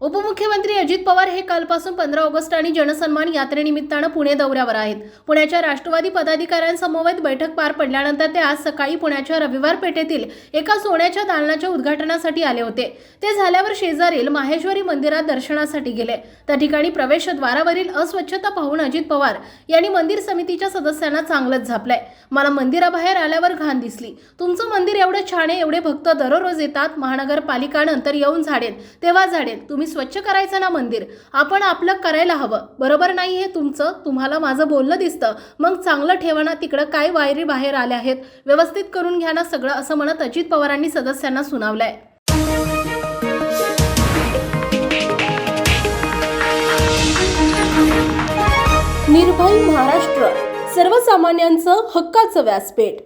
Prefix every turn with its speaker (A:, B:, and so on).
A: उपमुख्यमंत्री अजित पवार हे कालपासून पंधरा ऑगस्ट आणि जनसन्मान यात्रेनिमित्तानं पुणे दौऱ्यावर आहेत. पुण्याच्या राष्ट्रवादी पदाधिकाऱ्यांसमवेत बैठक पार पडल्यानंतर ते आज सकाळी पुण्याच्या रविवार पेठेतील एका सोन्याच्या दालनाच्या उद्घाटनासाठी आले होते. ते झाल्यावर शेजारील माहेश्वरी मंदिरात दर्शनासाठी गेले. त्या ठिकाणी प्रवेशद्वारावरील अस्वच्छता पाहून अजित पवार यांनी मंदिर समितीच्या सदस्यांना चांगलंच झापलंय. मला मंदिराबाहेर आल्यावर घाण दिसली. तुमचं मंदिर एवढं छान आहे एवढे भक्त दररोज येतात. महानगरपालिका नंतर येऊन झाडेल तेव्हा झाडेल. तुम्ही स्वच्छ करायचं ना मंदिर आपण आपलं करायला हवं. बरोबर नाही हे तुमचं? तुम्हाला माझं बोलणं दिसतं. मग चांगलं ठेवा ना तिकडं काय वायरी बाहेर आल्या आहेत? व्यवस्थित करून घ्या ना सगळं असं म्हणत अजित पवारांनी सदस्यांना सुनावलंय.
B: निर्भय महाराष्ट्र सर्वसामान्यांचं हक्काचं व्यासपीठ.